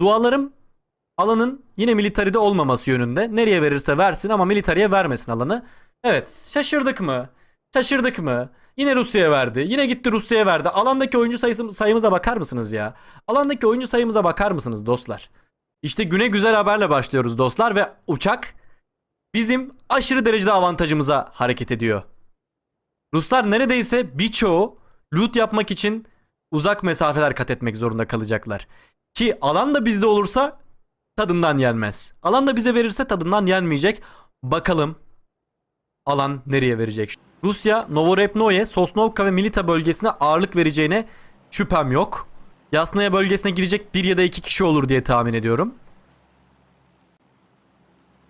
Dualarım alanın yine militaride olmaması yönünde. Nereye verirse versin ama militariye vermesin alanı. Evet şaşırdık mı? Şaşırdık mı? Yine Rusya'ya verdi. Yine gitti Rusya'ya verdi. Alandaki oyuncu sayısı, sayımıza bakar mısınız ya? Alandaki oyuncu sayımıza bakar mısınız dostlar? İşte güne güzel haberle başlıyoruz dostlar ve uçak bizim aşırı derecede avantajımıza hareket ediyor. Ruslar neredeyse birçoğu loot yapmak için uzak mesafeler kat etmek zorunda kalacaklar. Ki alan da bizde olursa tadından yenmez. Alan da bize verirse tadından yenmeyecek. Bakalım alan nereye verecek? Rusya Novorepnoye, Sosnovka ve Milita bölgesine ağırlık vereceğine şüphem yok. Yasnaya bölgesine girecek bir ya da iki kişi olur diye tahmin ediyorum.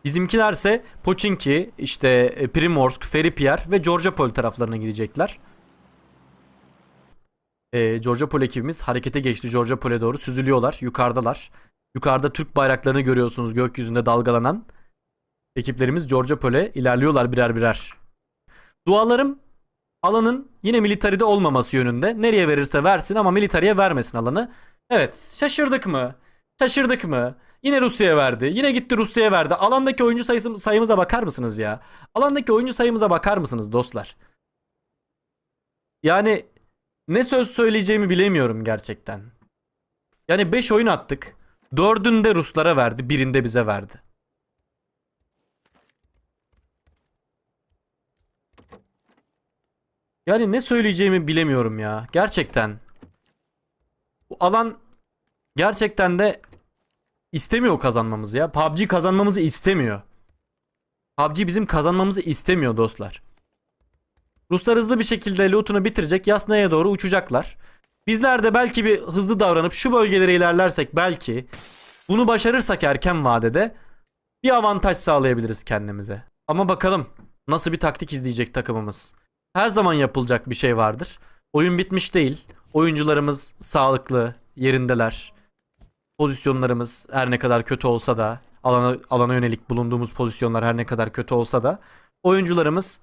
Bizimkilerse Poçinki, işte e, Primorsk, Feripier ve Georgiapol taraflarına gidecekler. Ee, Georgiapol ekibimiz harekete geçti. Georgiapol'e doğru süzülüyorlar. Yukarıdalar. Yukarıda Türk bayraklarını görüyorsunuz gökyüzünde dalgalanan. Ekiplerimiz Georgiapol'e ilerliyorlar birer birer. Dualarım alanın yine militaride olmaması yönünde. Nereye verirse versin ama militariye vermesin alanı. Evet şaşırdık mı? Şaşırdık mı? Yine Rusya'ya verdi. Yine gitti Rusya'ya verdi. Alandaki oyuncu sayısı, sayımıza bakar mısınız ya? Alandaki oyuncu sayımıza bakar mısınız dostlar? Yani ne söz söyleyeceğimi bilemiyorum gerçekten. Yani 5 oyun attık. 4'ünde Ruslara verdi. Birinde bize verdi. Yani ne söyleyeceğimi bilemiyorum ya. Gerçekten. Bu alan gerçekten de istemiyor kazanmamızı ya. PUBG kazanmamızı istemiyor. PUBG bizim kazanmamızı istemiyor dostlar. Ruslar hızlı bir şekilde lootunu bitirecek. Yasnaya doğru uçacaklar. Bizler de belki bir hızlı davranıp şu bölgelere ilerlersek belki bunu başarırsak erken vadede bir avantaj sağlayabiliriz kendimize. Ama bakalım nasıl bir taktik izleyecek takımımız. Her zaman yapılacak bir şey vardır. Oyun bitmiş değil. Oyuncularımız sağlıklı, yerindeler. Pozisyonlarımız her ne kadar kötü olsa da, alana, alana yönelik bulunduğumuz pozisyonlar her ne kadar kötü olsa da oyuncularımız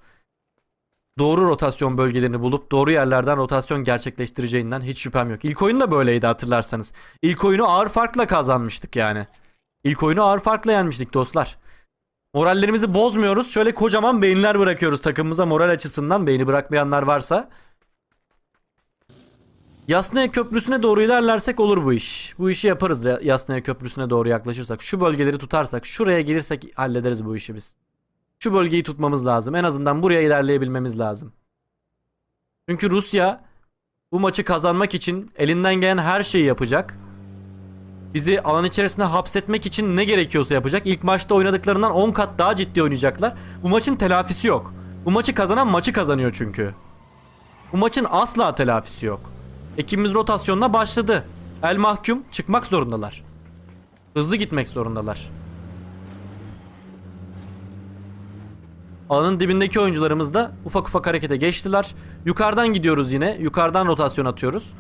doğru rotasyon bölgelerini bulup doğru yerlerden rotasyon gerçekleştireceğinden hiç şüphem yok. İlk oyun da böyleydi hatırlarsanız. İlk oyunu ağır farkla kazanmıştık yani. İlk oyunu ağır farkla yenmiştik dostlar. Morallerimizi bozmuyoruz. Şöyle kocaman beyinler bırakıyoruz takımımıza moral açısından. Beyni bırakmayanlar varsa. Yasnaya Köprüsü'ne doğru ilerlersek olur bu iş. Bu işi yaparız ya- Yasnaya Köprüsü'ne doğru yaklaşırsak. Şu bölgeleri tutarsak, şuraya gelirsek hallederiz bu işi biz. Şu bölgeyi tutmamız lazım. En azından buraya ilerleyebilmemiz lazım. Çünkü Rusya bu maçı kazanmak için elinden gelen her şeyi yapacak. Bizi alan içerisinde hapsetmek için ne gerekiyorsa yapacak. İlk maçta oynadıklarından 10 kat daha ciddi oynayacaklar. Bu maçın telafisi yok. Bu maçı kazanan maçı kazanıyor çünkü. Bu maçın asla telafisi yok. Ekibimiz rotasyonuna başladı. El mahkum çıkmak zorundalar. Hızlı gitmek zorundalar. Alanın dibindeki oyuncularımız da ufak ufak harekete geçtiler. Yukarıdan gidiyoruz yine. Yukarıdan rotasyon atıyoruz.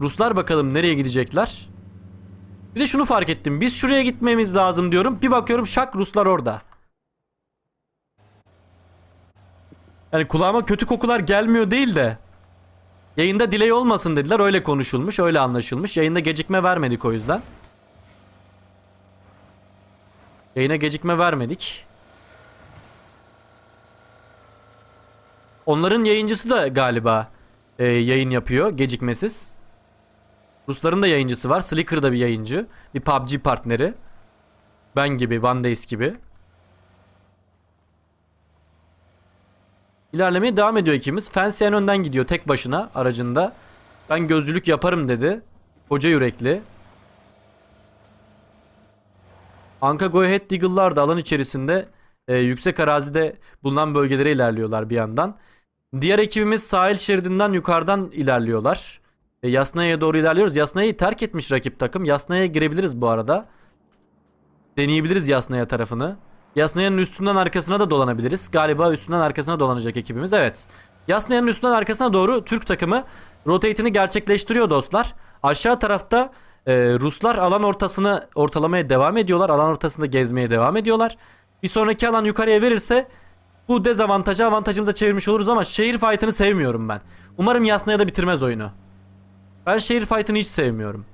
Ruslar bakalım nereye gidecekler. Bir de şunu fark ettim. Biz şuraya gitmemiz lazım diyorum. Bir bakıyorum şak Ruslar orada. Yani kulağıma kötü kokular gelmiyor değil de. Yayında delay olmasın dediler. Öyle konuşulmuş, öyle anlaşılmış. Yayında gecikme vermedik o yüzden. Yayına gecikme vermedik. Onların yayıncısı da galiba e, yayın yapıyor gecikmesiz. Rusların da yayıncısı var. Slicker da bir yayıncı. Bir PUBG partneri. Ben gibi, One Days gibi. İlerlemeye devam ediyor ikimiz. Fancy en önden gidiyor tek başına aracında. Ben gözcülük yaparım dedi. Koca yürekli. Anka Go Ahead Deagle'lar da alan içerisinde e, yüksek arazide bulunan bölgelere ilerliyorlar bir yandan. Diğer ekibimiz sahil şeridinden yukarıdan ilerliyorlar. E, Yasnaya'ya doğru ilerliyoruz. Yasnaya'yı terk etmiş rakip takım. Yasnaya'ya girebiliriz bu arada. Deneyebiliriz Yasnaya tarafını. Yasnaya'nın üstünden arkasına da dolanabiliriz. Galiba üstünden arkasına dolanacak ekibimiz. Evet. Yasnaya'nın üstünden arkasına doğru Türk takımı rotate'ini gerçekleştiriyor dostlar. Aşağı tarafta e, Ruslar alan ortasını ortalamaya devam ediyorlar. Alan ortasında gezmeye devam ediyorlar. Bir sonraki alan yukarıya verirse bu dezavantajı avantajımıza çevirmiş oluruz ama şehir fight'ını sevmiyorum ben. Umarım Yasnaya da bitirmez oyunu. Ben şehir fight'ını hiç sevmiyorum.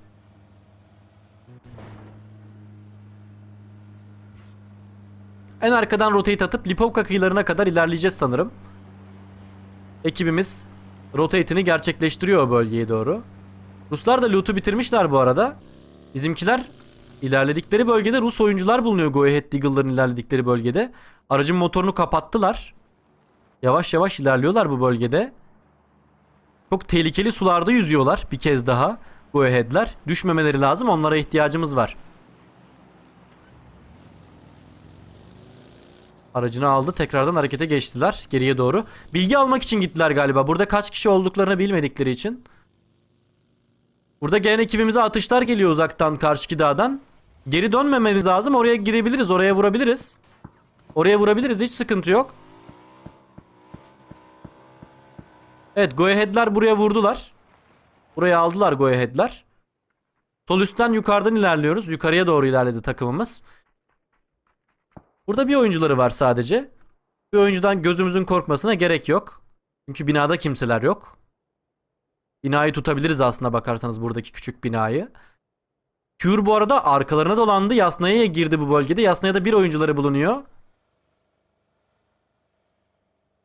En arkadan rotate atıp Lipovka kıyılarına kadar ilerleyeceğiz sanırım. Ekibimiz rotate'ini gerçekleştiriyor o bölgeye doğru. Ruslar da loot'u bitirmişler bu arada. Bizimkiler ilerledikleri bölgede Rus oyuncular bulunuyor Go Ahead Deagle'ların ilerledikleri bölgede. Aracın motorunu kapattılar. Yavaş yavaş ilerliyorlar bu bölgede. Çok tehlikeli sularda yüzüyorlar bir kez daha. Go Ahead'ler. Düşmemeleri lazım. Onlara ihtiyacımız var. Aracını aldı. Tekrardan harekete geçtiler. Geriye doğru. Bilgi almak için gittiler galiba. Burada kaç kişi olduklarını bilmedikleri için. Burada gelen ekibimize atışlar geliyor uzaktan karşıki dağdan. Geri dönmememiz lazım. Oraya girebiliriz. Oraya vurabiliriz. Oraya vurabiliriz. Hiç sıkıntı yok. Evet go ahead'ler buraya vurdular. Buraya aldılar go ahead'ler. Sol üstten yukarıdan ilerliyoruz. Yukarıya doğru ilerledi takımımız. Burada bir oyuncuları var sadece. Bir oyuncudan gözümüzün korkmasına gerek yok. Çünkü binada kimseler yok. Binayı tutabiliriz aslında bakarsanız buradaki küçük binayı. Kür bu arada arkalarına dolandı. Yasnaya'ya girdi bu bölgede. Yasnaya'da bir oyuncuları bulunuyor.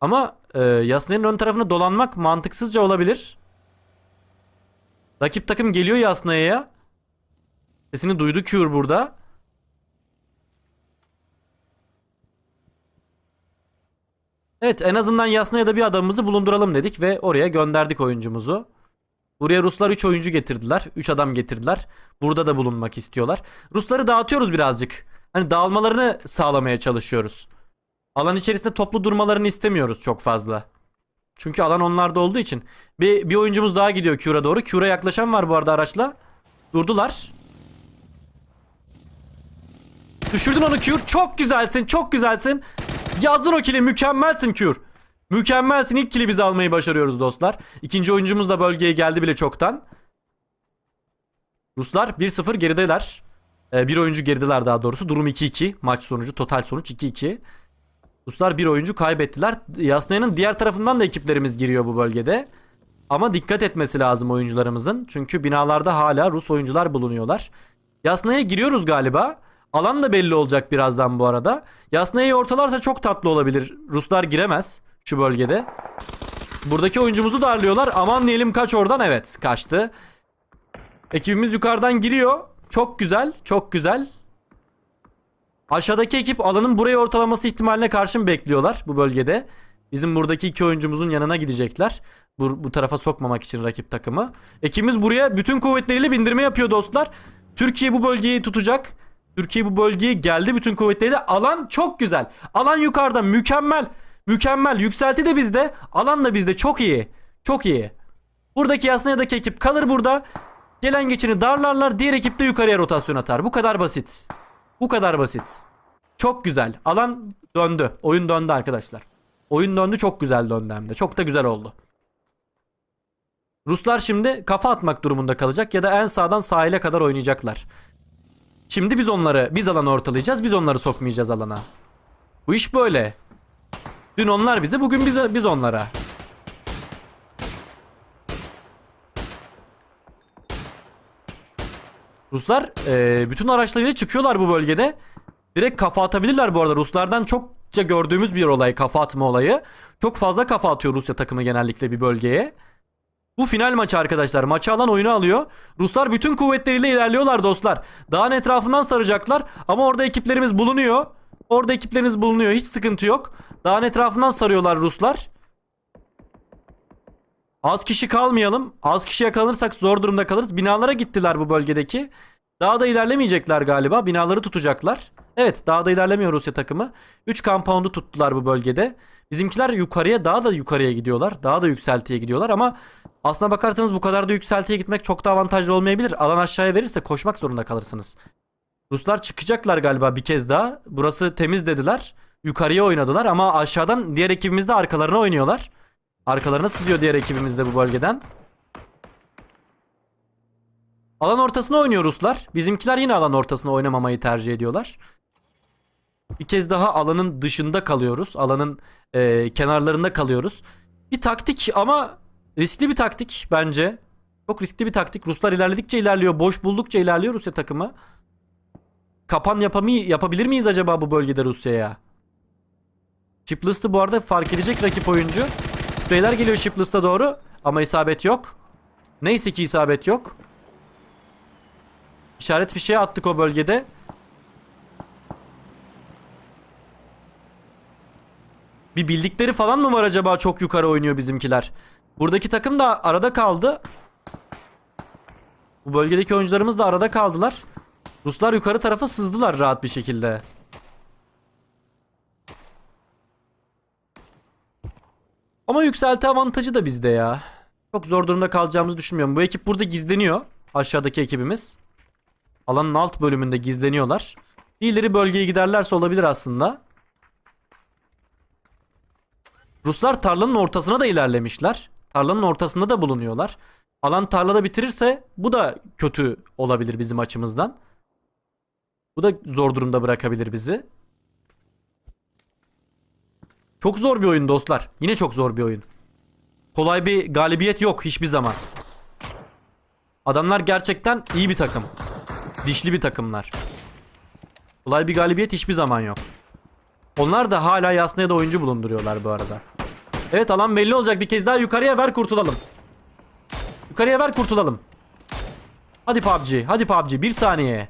Ama e, Yasnaya'nın ön tarafına dolanmak mantıksızca olabilir. Rakip takım geliyor Yasnaya'ya. Sesini duydu Kür burada. Evet en azından Yasnaya'da bir adamımızı bulunduralım dedik ve oraya gönderdik oyuncumuzu. Buraya Ruslar 3 oyuncu getirdiler. 3 adam getirdiler. Burada da bulunmak istiyorlar. Rusları dağıtıyoruz birazcık. Hani dağılmalarını sağlamaya çalışıyoruz. Alan içerisinde toplu durmalarını istemiyoruz çok fazla. Çünkü alan onlarda olduğu için. Bir, bir oyuncumuz daha gidiyor Q'ra doğru. Q'ra yaklaşan var bu arada araçla. Durdular. Düşürdün onu Kür. Çok güzelsin. Çok güzelsin. Yazdın o kili. Mükemmelsin Kür. Mükemmelsin. İlk kili biz almayı başarıyoruz dostlar. İkinci oyuncumuz da bölgeye geldi bile çoktan. Ruslar 1-0 gerideler. Ee, bir oyuncu gerideler daha doğrusu. Durum 2-2. Maç sonucu. Total sonuç 2-2. Ruslar bir oyuncu kaybettiler. Yasnaya'nın diğer tarafından da ekiplerimiz giriyor bu bölgede. Ama dikkat etmesi lazım oyuncularımızın. Çünkü binalarda hala Rus oyuncular bulunuyorlar. Yasnaya giriyoruz galiba. Alan da belli olacak birazdan bu arada. Yasnaya'yı ortalarsa çok tatlı olabilir. Ruslar giremez şu bölgede. Buradaki oyuncumuzu darlıyorlar. Aman diyelim kaç oradan. Evet kaçtı. Ekibimiz yukarıdan giriyor. Çok güzel. Çok güzel. Aşağıdaki ekip alanın buraya ortalaması ihtimaline karşın bekliyorlar bu bölgede. Bizim buradaki iki oyuncumuzun yanına gidecekler. Bu, bu tarafa sokmamak için rakip takımı. Ekibimiz buraya bütün kuvvetleriyle bindirme yapıyor dostlar. Türkiye bu bölgeyi tutacak. Türkiye bu bölgeye geldi bütün kuvvetleriyle. Alan çok güzel. Alan yukarıda mükemmel. Mükemmel. Yükselti de bizde. Alan da bizde. Çok iyi. Çok iyi. Buradaki Yasnaya'daki ekip kalır burada. Gelen geçeni darlarlar. Diğer ekip de yukarıya rotasyon atar. Bu kadar basit. Bu kadar basit. Çok güzel. Alan döndü. Oyun döndü arkadaşlar. Oyun döndü çok güzel döndü hem de. Çok da güzel oldu. Ruslar şimdi kafa atmak durumunda kalacak ya da en sağdan sahile kadar oynayacaklar. Şimdi biz onları, biz alanı ortalayacağız. Biz onları sokmayacağız alana. Bu iş böyle. Dün onlar bize, bugün biz, biz onlara. Ruslar e, bütün araçlarıyla çıkıyorlar bu bölgede. Direkt kafa atabilirler bu arada. Ruslardan çokça gördüğümüz bir olay kafa atma olayı. Çok fazla kafa atıyor Rusya takımı genellikle bir bölgeye. Bu final maçı arkadaşlar. Maçı alan oyunu alıyor. Ruslar bütün kuvvetleriyle ilerliyorlar dostlar. Dağın etrafından saracaklar. Ama orada ekiplerimiz bulunuyor. Orada ekipleriniz bulunuyor. Hiç sıkıntı yok. Dağın etrafından sarıyorlar Ruslar. Az kişi kalmayalım. Az kişi yakalanırsak zor durumda kalırız. Binalara gittiler bu bölgedeki. Daha da ilerlemeyecekler galiba. Binaları tutacaklar. Evet daha da ilerlemiyor Rusya takımı. 3 kampoundu tuttular bu bölgede. Bizimkiler yukarıya daha da yukarıya gidiyorlar. Daha da yükseltiye gidiyorlar ama aslına bakarsanız bu kadar da yükseltiye gitmek çok da avantajlı olmayabilir. Alan aşağıya verirse koşmak zorunda kalırsınız. Ruslar çıkacaklar galiba bir kez daha. Burası temiz dediler. Yukarıya oynadılar ama aşağıdan diğer ekibimiz de arkalarına oynuyorlar. Arkalarına sızıyor diğer ekibimiz de bu bölgeden. Alan ortasına oynuyor Ruslar. Bizimkiler yine alan ortasına oynamamayı tercih ediyorlar. Bir kez daha alanın dışında kalıyoruz. Alanın e, kenarlarında kalıyoruz. Bir taktik ama riskli bir taktik bence. Çok riskli bir taktik. Ruslar ilerledikçe ilerliyor. Boş buldukça ilerliyor Rusya takımı. kapan yapamı yapabilir miyiz acaba bu bölgede Rusya'ya? Shipless'ı bu arada fark edecek rakip oyuncu. Spreyler geliyor Shipless'a doğru ama isabet yok. Neyse ki isabet yok. İşaret fişeği attık o bölgede. Bir bildikleri falan mı var acaba çok yukarı oynuyor bizimkiler? Buradaki takım da arada kaldı. Bu bölgedeki oyuncularımız da arada kaldılar. Ruslar yukarı tarafa sızdılar rahat bir şekilde. Ama yükselti avantajı da bizde ya. Çok zor durumda kalacağımızı düşünmüyorum. Bu ekip burada gizleniyor. Aşağıdaki ekibimiz. Alanın alt bölümünde gizleniyorlar. İleri bölgeye giderlerse olabilir aslında. Ruslar tarlanın ortasına da ilerlemişler. Tarlanın ortasında da bulunuyorlar. Alan tarlada bitirirse bu da kötü olabilir bizim açımızdan. Bu da zor durumda bırakabilir bizi. Çok zor bir oyun dostlar. Yine çok zor bir oyun. Kolay bir galibiyet yok hiçbir zaman. Adamlar gerçekten iyi bir takım. Dişli bir takımlar. Kolay bir galibiyet hiçbir zaman yok. Onlar da hala Yasna'ya da oyuncu bulunduruyorlar bu arada. Evet alan belli olacak. Bir kez daha yukarıya ver kurtulalım. Yukarıya ver kurtulalım. Hadi PUBG. Hadi PUBG. Bir saniye.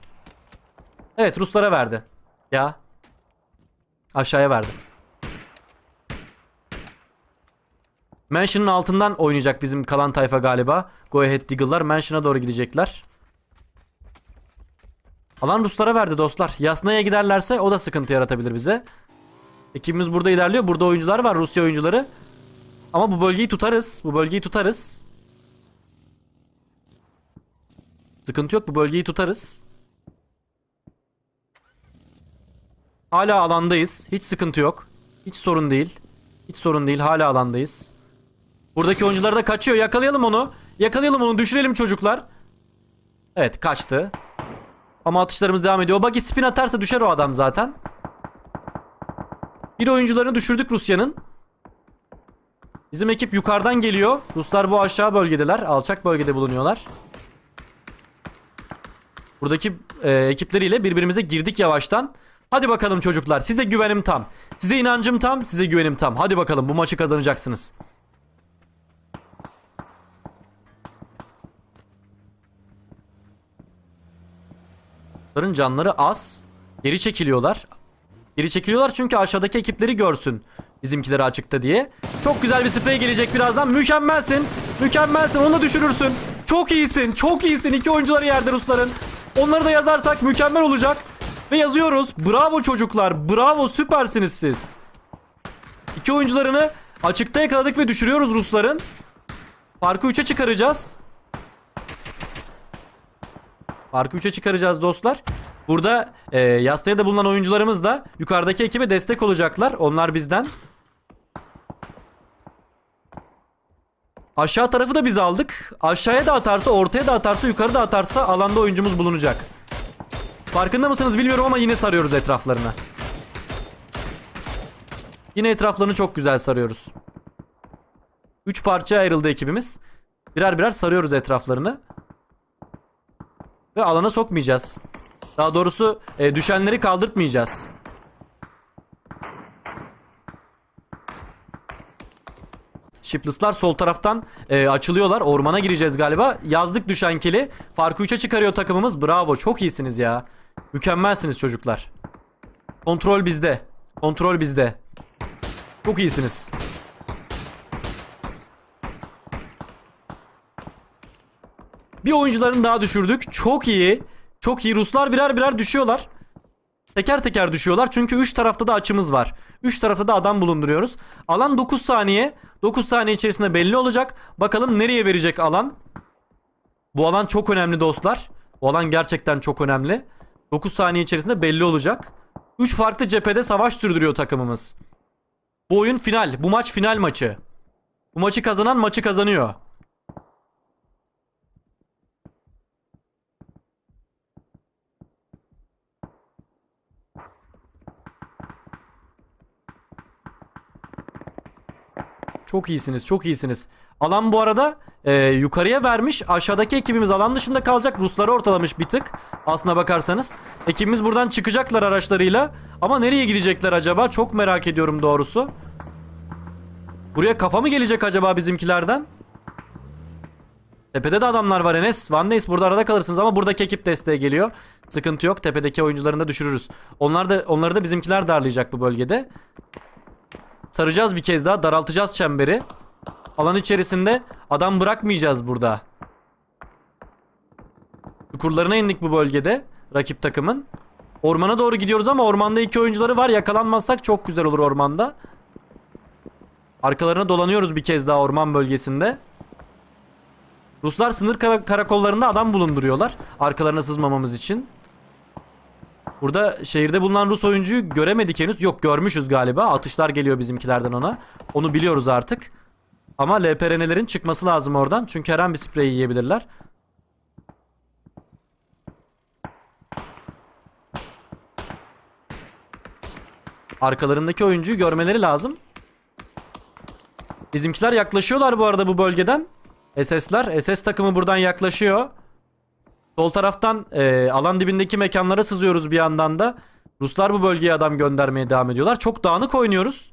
Evet Ruslara verdi. Ya. Aşağıya verdi. Mansion'ın altından oynayacak bizim kalan tayfa galiba. Go Ahead Deagle'lar Mansion'a doğru gidecekler. Alan Ruslara verdi dostlar. Yasna'ya giderlerse o da sıkıntı yaratabilir bize. Ekibimiz burada ilerliyor. Burada oyuncular var. Rusya oyuncuları. Ama bu bölgeyi tutarız. Bu bölgeyi tutarız. Sıkıntı yok. Bu bölgeyi tutarız. Hala alandayız. Hiç sıkıntı yok. Hiç sorun değil. Hiç sorun değil. Hala alandayız. Buradaki oyuncular da kaçıyor. Yakalayalım onu. Yakalayalım onu. Düşürelim çocuklar. Evet kaçtı. Ama atışlarımız devam ediyor. O buggy spin atarsa düşer o adam zaten. Bir oyuncularını düşürdük Rusya'nın. Bizim ekip yukarıdan geliyor. Ruslar bu aşağı bölgedeler. Alçak bölgede bulunuyorlar. Buradaki e, ekipleriyle birbirimize girdik yavaştan. Hadi bakalım çocuklar. Size güvenim tam. Size inancım tam. Size güvenim tam. Hadi bakalım bu maçı kazanacaksınız. Rusların canları az. Geri çekiliyorlar. Geri çekiliyorlar çünkü aşağıdaki ekipleri görsün. Bizimkileri açıkta diye. Çok güzel bir sprey gelecek birazdan. Mükemmelsin. Mükemmelsin. Onu da düşürürsün. Çok iyisin. Çok iyisin. İki oyuncuları yerde Rusların. Onları da yazarsak mükemmel olacak. Ve yazıyoruz. Bravo çocuklar. Bravo. Süpersiniz siz. İki oyuncularını açıkta yakaladık ve düşürüyoruz Rusların. Farkı 3'e çıkaracağız. Farkı 3'e çıkaracağız dostlar. Burada e, Yasna'da bulunan oyuncularımız da yukarıdaki ekibe destek olacaklar. Onlar bizden. Aşağı tarafı da biz aldık. Aşağıya da atarsa, ortaya da atarsa, yukarıda atarsa alanda oyuncumuz bulunacak. Farkında mısınız bilmiyorum ama yine sarıyoruz etraflarına. Yine etraflarını çok güzel sarıyoruz. 3 parçaya ayrıldı ekibimiz. Birer birer sarıyoruz etraflarını. Ve alana sokmayacağız. Daha doğrusu e, düşenleri kaldırtmayacağız. Shipless'lar sol taraftan e, açılıyorlar. Ormana gireceğiz galiba. Yazdık düşen kili. Farkı 3'e çıkarıyor takımımız. Bravo. Çok iyisiniz ya. Mükemmelsiniz çocuklar. Kontrol bizde. Kontrol bizde. Çok iyisiniz. Bir oyuncularını daha düşürdük. Çok iyi. Çok iyi. Ruslar birer birer düşüyorlar. Teker teker düşüyorlar. Çünkü 3 tarafta da açımız var. 3 tarafta da adam bulunduruyoruz. Alan 9 saniye. 9 saniye içerisinde belli olacak. Bakalım nereye verecek alan. Bu alan çok önemli dostlar. Bu alan gerçekten çok önemli. 9 saniye içerisinde belli olacak. 3 farklı cephede savaş sürdürüyor takımımız. Bu oyun final. Bu maç final maçı. Bu maçı kazanan maçı kazanıyor. Çok iyisiniz, çok iyisiniz. Alan bu arada e, yukarıya vermiş. Aşağıdaki ekibimiz alan dışında kalacak. Rusları ortalamış bir tık. Aslına bakarsanız. Ekibimiz buradan çıkacaklar araçlarıyla. Ama nereye gidecekler acaba? Çok merak ediyorum doğrusu. Buraya kafa mı gelecek acaba bizimkilerden? Tepede de adamlar var Enes. Van Nys burada arada kalırsınız ama buradaki ekip desteğe geliyor. Sıkıntı yok. Tepedeki oyuncularını da düşürürüz. Onlar da onları da bizimkiler darlayacak bu bölgede. Saracağız bir kez daha. Daraltacağız çemberi. Alan içerisinde adam bırakmayacağız burada. Çukurlarına indik bu bölgede. Rakip takımın. Ormana doğru gidiyoruz ama ormanda iki oyuncuları var. Yakalanmazsak çok güzel olur ormanda. Arkalarına dolanıyoruz bir kez daha orman bölgesinde. Ruslar sınır kara- karakollarında adam bulunduruyorlar. Arkalarına sızmamamız için. Burada şehirde bulunan Rus oyuncuyu göremedik henüz. Yok görmüşüz galiba. Atışlar geliyor bizimkilerden ona. Onu biliyoruz artık. Ama LPR'nelerin çıkması lazım oradan. Çünkü her an bir sprey yiyebilirler. Arkalarındaki oyuncuyu görmeleri lazım. Bizimkiler yaklaşıyorlar bu arada bu bölgeden. SS'ler. SS takımı buradan yaklaşıyor. Sol taraftan e, alan dibindeki mekanlara sızıyoruz bir yandan da. Ruslar bu bölgeye adam göndermeye devam ediyorlar. Çok dağınık oynuyoruz.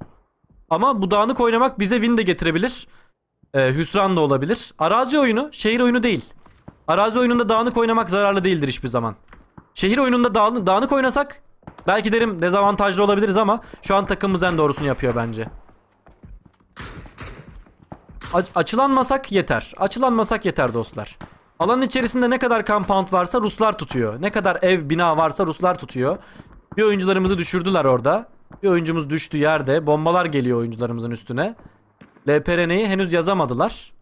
Ama bu dağınık oynamak bize win de getirebilir. E, hüsran da olabilir. Arazi oyunu şehir oyunu değil. Arazi oyununda dağınık oynamak zararlı değildir hiçbir zaman. Şehir oyununda dağın- dağınık oynasak belki derim dezavantajlı olabiliriz ama şu an takımımız en doğrusunu yapıyor bence. A- açılanmasak yeter. Açılanmasak yeter dostlar. Alanın içerisinde ne kadar compound varsa Ruslar tutuyor. Ne kadar ev, bina varsa Ruslar tutuyor. Bir oyuncularımızı düşürdüler orada. Bir oyuncumuz düştü yerde. Bombalar geliyor oyuncularımızın üstüne. LPRN'yi henüz yazamadılar.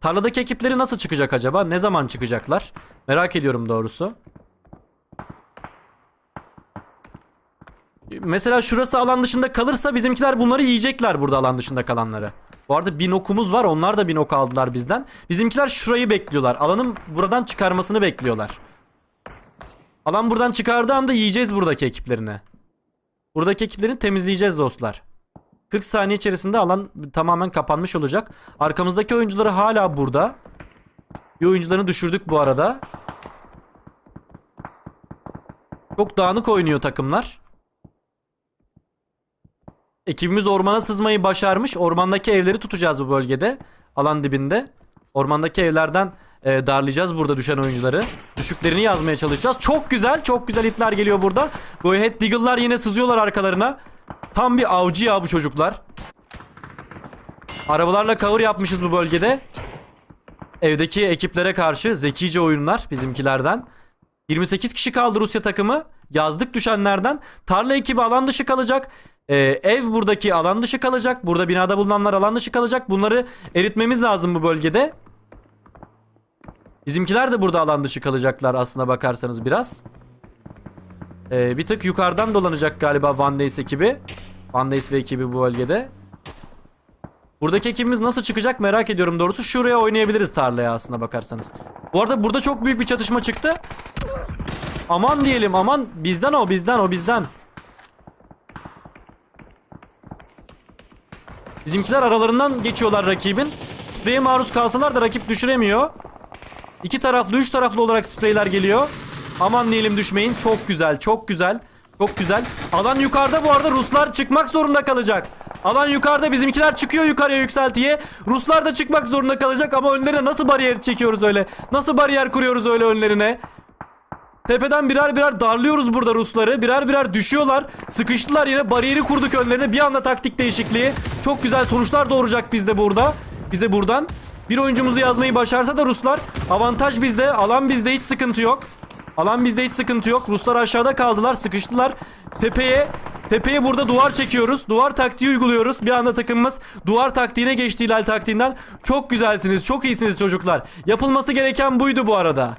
Tarladaki ekipleri nasıl çıkacak acaba? Ne zaman çıkacaklar? Merak ediyorum doğrusu. Mesela şurası alan dışında kalırsa bizimkiler bunları yiyecekler burada alan dışında kalanları. Bu arada bin okumuz var. Onlar da bin ok aldılar bizden. Bizimkiler şurayı bekliyorlar. Alanın buradan çıkarmasını bekliyorlar. Alan buradan çıkardığı anda yiyeceğiz buradaki ekiplerini. Buradaki ekiplerini temizleyeceğiz dostlar. 40 saniye içerisinde alan tamamen kapanmış olacak. Arkamızdaki oyuncuları hala burada. Bir oyuncularını düşürdük bu arada. Çok dağınık oynuyor takımlar. Ekibimiz ormana sızmayı başarmış. Ormandaki evleri tutacağız bu bölgede. Alan dibinde. Ormandaki evlerden e, darlayacağız burada düşen oyuncuları. Düşüklerini yazmaya çalışacağız. Çok güzel. Çok güzel hitler geliyor burada. Go ahead Deagle'lar yine sızıyorlar arkalarına. Tam bir avcı ya bu çocuklar. Arabalarla cover yapmışız bu bölgede. Evdeki ekiplere karşı zekice oyunlar bizimkilerden. 28 kişi kaldı Rusya takımı. Yazdık düşenlerden. Tarla ekibi alan dışı kalacak. Ee, ev buradaki alan dışı kalacak. Burada binada bulunanlar alan dışı kalacak. Bunları eritmemiz lazım bu bölgede. Bizimkiler de burada alan dışı kalacaklar aslına bakarsanız biraz. Ee, bir tık yukarıdan dolanacak galiba Van Days ekibi. Van Days ve ekibi bu bölgede. Buradaki ekibimiz nasıl çıkacak merak ediyorum doğrusu. Şuraya oynayabiliriz tarlaya aslına bakarsanız. Bu arada burada çok büyük bir çatışma çıktı. Aman diyelim aman bizden o bizden o bizden. Bizimkiler aralarından geçiyorlar rakibin. Spreye maruz kalsalar da rakip düşüremiyor. İki taraflı, üç taraflı olarak spreyler geliyor. Aman diyelim düşmeyin. Çok güzel, çok güzel. Çok güzel. Alan yukarıda bu arada Ruslar çıkmak zorunda kalacak. Alan yukarıda bizimkiler çıkıyor yukarıya yükseltiye. Ruslar da çıkmak zorunda kalacak ama önlerine nasıl bariyer çekiyoruz öyle? Nasıl bariyer kuruyoruz öyle önlerine? Tepeden birer birer darlıyoruz burada Rusları. Birer birer düşüyorlar. Sıkıştılar yine bariyeri kurduk önlerine. Bir anda taktik değişikliği. Çok güzel sonuçlar doğuracak bizde burada. Bize buradan. Bir oyuncumuzu yazmayı başarsa da Ruslar avantaj bizde. Alan bizde hiç sıkıntı yok. Alan bizde hiç sıkıntı yok. Ruslar aşağıda kaldılar, sıkıştılar. Tepeye Tepeye burada duvar çekiyoruz. Duvar taktiği uyguluyoruz. Bir anda takımımız duvar taktiğine geçti hilal taktiğinden. Çok güzelsiniz, çok iyisiniz çocuklar. Yapılması gereken buydu bu arada.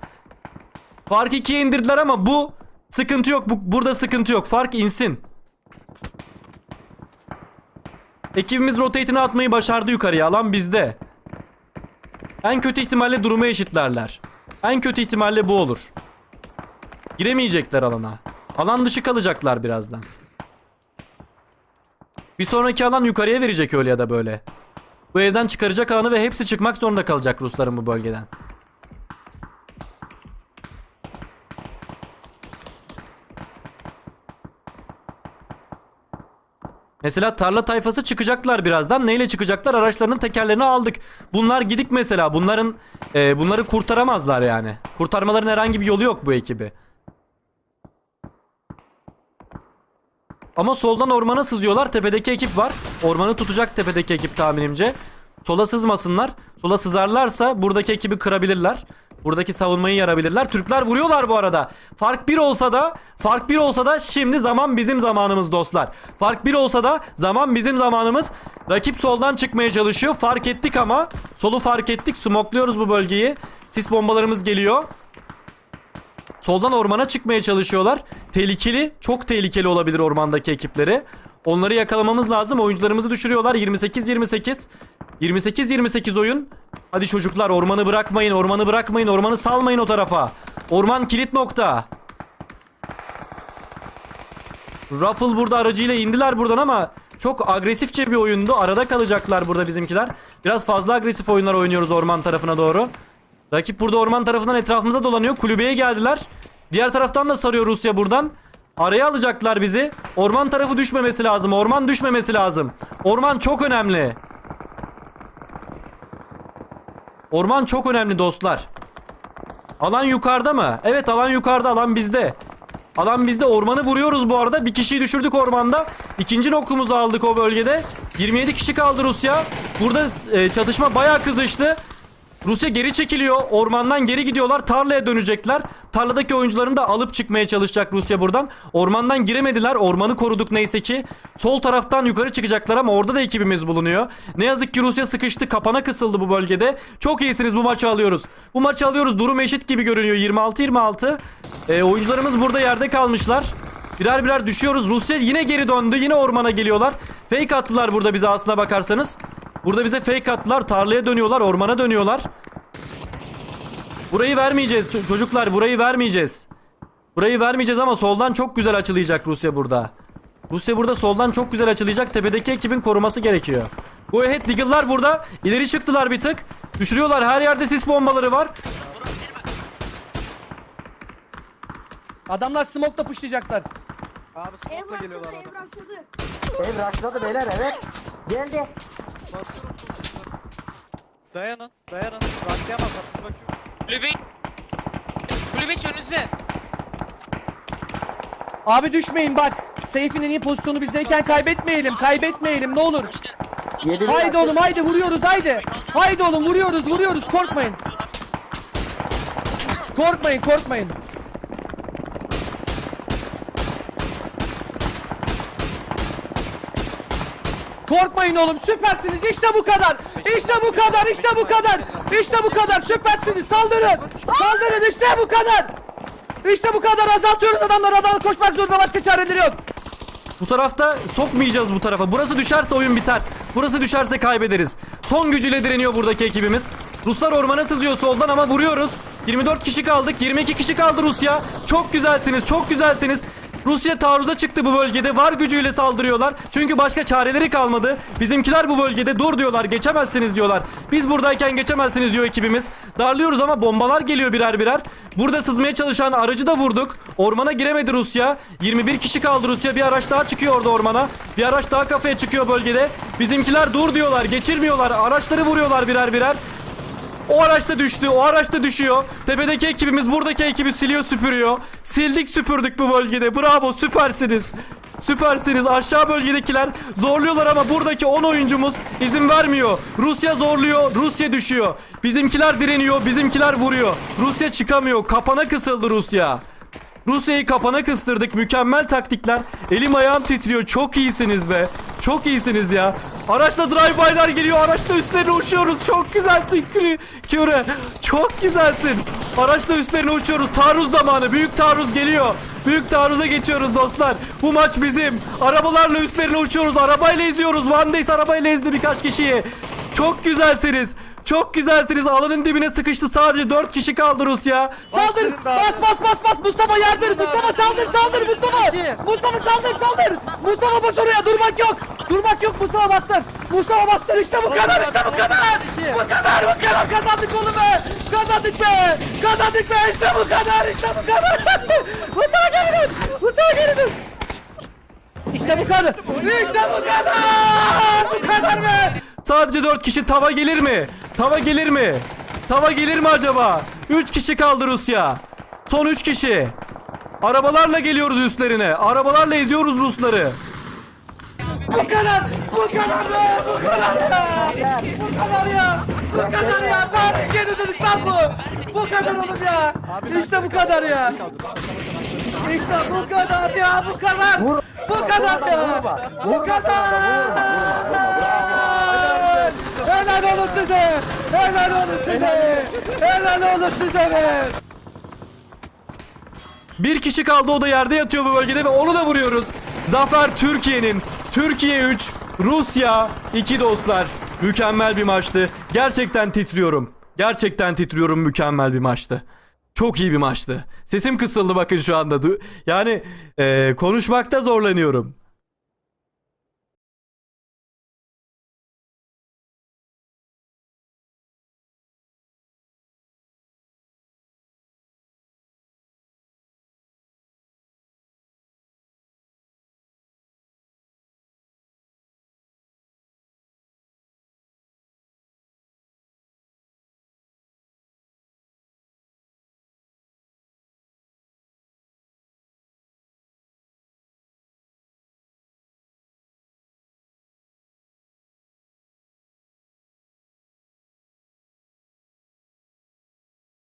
Fark 2'ye indirdiler ama bu sıkıntı yok. Bu, burada sıkıntı yok. Fark insin. Ekibimiz rotate'ini atmayı başardı yukarıya. Alan bizde. En kötü ihtimalle durumu eşitlerler. En kötü ihtimalle bu olur. Giremeyecekler alana. Alan dışı kalacaklar birazdan. Bir sonraki alan yukarıya verecek öyle ya da böyle. Bu evden çıkaracak alanı ve hepsi çıkmak zorunda kalacak Rusların bu bölgeden. Mesela tarla tayfası çıkacaklar birazdan. Neyle çıkacaklar? Araçlarının tekerlerini aldık. Bunlar gidik mesela. Bunların e, bunları kurtaramazlar yani. Kurtarmaların herhangi bir yolu yok bu ekibi. Ama soldan ormana sızıyorlar. Tepedeki ekip var. Ormanı tutacak tepedeki ekip tahminimce. Sola sızmasınlar. Sola sızarlarsa buradaki ekibi kırabilirler. Buradaki savunmayı yarabilirler. Türkler vuruyorlar bu arada. Fark bir olsa da fark bir olsa da şimdi zaman bizim zamanımız dostlar. Fark bir olsa da zaman bizim zamanımız. Rakip soldan çıkmaya çalışıyor. Fark ettik ama solu fark ettik. Smokluyoruz bu bölgeyi. Sis bombalarımız geliyor. Soldan ormana çıkmaya çalışıyorlar. Tehlikeli, çok tehlikeli olabilir ormandaki ekipleri. Onları yakalamamız lazım. Oyuncularımızı düşürüyorlar. 28-28. 28-28 oyun. Hadi çocuklar ormanı bırakmayın, ormanı bırakmayın, ormanı salmayın o tarafa. Orman kilit nokta. Ruffle burada aracıyla indiler buradan ama çok agresifçe bir oyundu. Arada kalacaklar burada bizimkiler. Biraz fazla agresif oyunlar oynuyoruz orman tarafına doğru. Rakip burada orman tarafından etrafımıza dolanıyor. Kulübeye geldiler. Diğer taraftan da sarıyor Rusya buradan. Araya alacaklar bizi. Orman tarafı düşmemesi lazım. Orman düşmemesi lazım. Orman çok önemli. Orman çok önemli dostlar. Alan yukarıda mı? Evet alan yukarıda alan bizde. Alan bizde ormanı vuruyoruz bu arada. Bir kişiyi düşürdük ormanda. İkinci nokumuzu aldık o bölgede. 27 kişi kaldı Rusya. Burada e, çatışma bayağı kızıştı. Rusya geri çekiliyor. Ormandan geri gidiyorlar. Tarlaya dönecekler. Tarladaki oyuncularını da alıp çıkmaya çalışacak Rusya buradan. Ormandan giremediler. Ormanı koruduk neyse ki. Sol taraftan yukarı çıkacaklar ama orada da ekibimiz bulunuyor. Ne yazık ki Rusya sıkıştı. Kapana kısıldı bu bölgede. Çok iyisiniz bu maçı alıyoruz. Bu maçı alıyoruz. Durum eşit gibi görünüyor. 26-26. Ee, oyuncularımız burada yerde kalmışlar. Birer birer düşüyoruz. Rusya yine geri döndü. Yine ormana geliyorlar. Fake attılar burada bize aslına bakarsanız. Burada bize fake attılar. Tarlaya dönüyorlar. Ormana dönüyorlar. Burayı vermeyeceğiz çocuklar. Burayı vermeyeceğiz. Burayı vermeyeceğiz ama soldan çok güzel açılayacak Rusya burada. Rusya burada soldan çok güzel açılayacak. Tepedeki ekibin koruması gerekiyor. Bu head Deagle'lar burada. İleri çıktılar bir tık. Düşürüyorlar. Her yerde sis bombaları var. Adamlar smoke'la pushlayacaklar. Abi smoke'la Ev geliyorlar adam. ev raşladı. Ev raşladı beyler evet. Geldi. Basıyorum. Dayanın, dayanın. Rastlayamazlar, biz bakıyoruz. Kulübe Kulübe iç önünüzde. Abi düşmeyin bak. Seyf'in en iyi pozisyonu bizdeyken kaybetmeyelim. Kaybetmeyelim ne olur. Yedi Haydi oğlum haydi vuruyoruz haydi. Haydi oğlum vuruyoruz vuruyoruz korkmayın. Korkmayın korkmayın. Korkmayın oğlum süpersiniz işte bu kadar. İşte bu kadar işte bu kadar. İşte bu kadar süpersiniz saldırın. Saldırın işte bu kadar. İşte bu kadar azaltıyoruz adamları adamlar koşmak zorunda başka çareleri yok. Bu tarafta sokmayacağız bu tarafa. Burası düşerse oyun biter. Burası düşerse kaybederiz. Son gücüyle direniyor buradaki ekibimiz. Ruslar ormana sızıyor soldan ama vuruyoruz. 24 kişi kaldık. 22 kişi kaldı Rusya. Çok güzelsiniz. Çok güzelsiniz. Rusya taarruza çıktı bu bölgede. Var gücüyle saldırıyorlar. Çünkü başka çareleri kalmadı. Bizimkiler bu bölgede dur diyorlar. Geçemezsiniz diyorlar. Biz buradayken geçemezsiniz diyor ekibimiz. Darlıyoruz ama bombalar geliyor birer birer. Burada sızmaya çalışan aracı da vurduk. Ormana giremedi Rusya. 21 kişi kaldı Rusya. Bir araç daha çıkıyor orada ormana. Bir araç daha kafaya çıkıyor bölgede. Bizimkiler dur diyorlar. Geçirmiyorlar. Araçları vuruyorlar birer birer. O araç da düştü. O araç da düşüyor. Tepedeki ekibimiz buradaki ekibi siliyor süpürüyor. Sildik süpürdük bu bölgede. Bravo süpersiniz. Süpersiniz. Aşağı bölgedekiler zorluyorlar ama buradaki 10 oyuncumuz izin vermiyor. Rusya zorluyor. Rusya düşüyor. Bizimkiler direniyor. Bizimkiler vuruyor. Rusya çıkamıyor. Kapana kısıldı Rusya. Rusya'yı kapana kıstırdık. Mükemmel taktikler. Elim ayağım titriyor. Çok iyisiniz be. Çok iyisiniz ya. Araçla drive-by'lar geliyor. Araçla üstlerine uçuyoruz. Çok güzelsin. Küre. Çok güzelsin. Araçla üstlerine uçuyoruz. Taarruz zamanı. Büyük taarruz geliyor. Büyük taarruza geçiyoruz dostlar. Bu maç bizim. Arabalarla üstlerine uçuyoruz. Arabayla eziyoruz. Van Days arabayla ezdi birkaç kişiyi. Çok güzelsiniz. Çok güzelsiniz. Alanın dibine sıkıştı. Sadece 4 kişi kaldı Rusya. Saldır! Bas bas bas bas! Mustafa yardır! Mustafa saldır saldır Mustafa! Mustafa saldır saldır! Mustafa bas oraya durmak yok! Durmak yok Mustafa bastır! Mustafa bastır işte bu kadar işte bu kadar! Bu kadar bu kadar kazandık oğlum be! Kazandık be! Kazandık be işte bu kadar işte bu kadar! Mustafa geri dön! Mustafa geri dön! İşte bu kadar! İşte bu kadar! Bu kadar be! Sadece 4 kişi tava gelir mi? Tava gelir mi? Tava gelir mi acaba? 3 kişi kaldı Rusya. Son 3 kişi. Arabalarla geliyoruz üstlerine. Arabalarla eziyoruz Rusları. Bu kadar! Bu kadar be! Bu kadar ya! Bu kadar ya! Bu kadar ya! Tarih geri lan bu! Bu kadar oğlum ya! İşte bu kadar ya! İşte bu kadar ya! Bu kadar! Bu kadar ya! Bu kadar! Helal olun size! Helal olun size! Helal olun size be! Bir kişi kaldı o da yerde yatıyor bu bölgede ve onu da vuruyoruz. Zafer Türkiye'nin. Türkiye 3, Rusya 2 dostlar. Mükemmel bir maçtı. Gerçekten titriyorum. Gerçekten titriyorum mükemmel bir maçtı. Çok iyi bir maçtı. Sesim kısıldı bakın şu anda. Yani eee, konuşmakta zorlanıyorum.